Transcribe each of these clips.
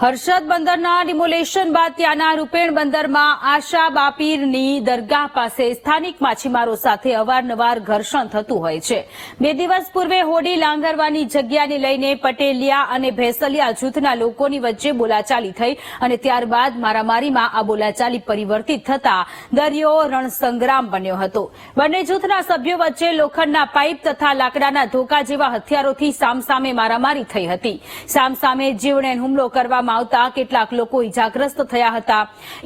Harshad બંદરના demolition બાદ ત્યાંના રૂપેણ બંદરમાં આશા બાપીરની દરગાહ પાસે સ્થાનિક માછીમારો સાથે અવારનવાર ઘર્ષણ થતું હોય છે. બે દિવસ પૂર્વે હોડી લાંગરવાની જગ્યાને લઈને પટેલિયા અને ભેસલિયા જૂથના લોકોની વચ્ચે બોલાચાલી થઈ અને ત્યારબાદ મારામારીમાં આ બોલાચાલી પરિવર્તિત થતા દરિયો રણસંગ્રામ બન્યો હતો. બંને જૂથના સભ્યો વચ્ચે લોખંડના પાઇપ તથા લાકડાના ધોકા જેવા હથિયારોથી સામસામે મારામારી થઈ હતી. સામસામે જીવલેણ હુમલો કરવામાં આવતા કેટલાક લોકો ઇજાગ્રસ્ત થયા હતા.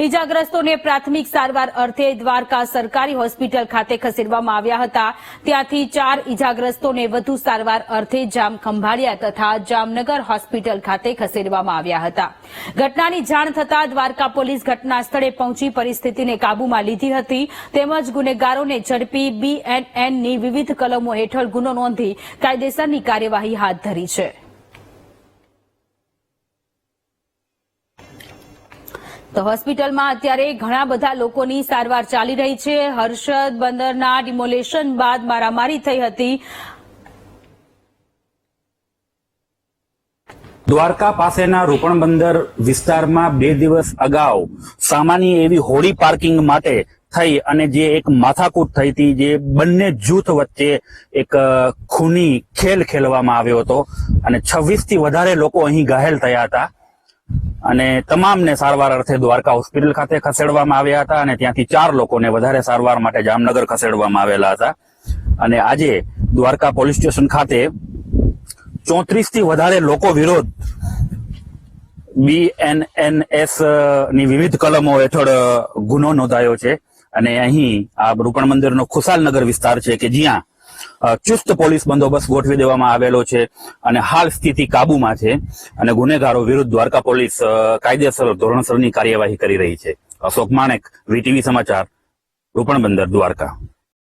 ઇજાગ્રસ્તોને પ્રાથમિક સારવાર અર્થે દ્વારકા સરકારી હોસ્પિટલ ખાતે ખસેડવામાં આવ્યા હતા. ત્યાંથી ચાર ઇજાગ્રસ્તોને વધુ સારવાર અર્થે જામ ખંભાળિયા તથા જામનગર હોસ્પિટલ ખાતે ખસેડવામાં આવ્યા હતા. ઘટનાની જાણ થતાં દ્વારકા પોલીસ ઘટના સ્થળે પહોંચી પરિસ્થિતિને કાબૂમાં લીધી હતી. તેમજ ગુનેગારોને ઝડપી બીએનએનની વિવિધ કલમો હેઠળ ગુનો નોંધી કાયદેસરની કાર્યવાહી હાથ ધરી છે. તો હોસ્પિટલમાં અત્યારે ઘણા બધા લોકોની સારવાર ચાલી રહી છે. હર્ષદ બંદરના ડિમોલેશન બાદ મારામારી થઈ હતી. દ્વારકા પાસેના રૂપણ બંદર વિસ્તારમાં બે દિવસ અગાઉ સામાન્ય એવી હોડી પાર્કિંગ માટે થઈ અને જે એક માથાકૂટ થઈ હતી, જે બંને જૂથ વચ્ચે એક ખૂની ખેલ ખેલવામાં આવ્યો હતો. અને છવ્વીસથી વધારે લોકો અહીં ઘાયલ થયા હતા. અને તમામને સારવાર અર્થે દ્વારકા હોસ્પિટલ ખાતે ખસેડવામાં આવ્યા હતા અને ત્યાંથી ચાર લોકોને વધારે સારવાર માટે જામનગર ખસેડવામાં આવેલા હતા. અને આજે દ્વારકા પોલીસ સ્ટેશન ખાતે ચોત્રીસથી વધારે લોકો વિરોધ બીએનએનએસની વિવિધ કલમો હેઠળ ગુનો નોંધાયો છે. અને અહીં આ રૂપણ મંદિરનો ખુશાલનગર વિસ્તાર છે કે જ્યાં ચુસ્ત પોલીસ બંદોબસ્ત ગોઠવી દેવામાં આવેલો છે અને હાલ સ્થિતિ કાબુમાં છે અને ગુનેગારો વિરુદ્ધ દ્વારકા પોલીસ કાયદેસર ધોરણસરની કાર્યવાહી કરી રહી છે. અશોક માણેક, વીટીવી સમાચાર રૂપણ બંદર દ્વારકા.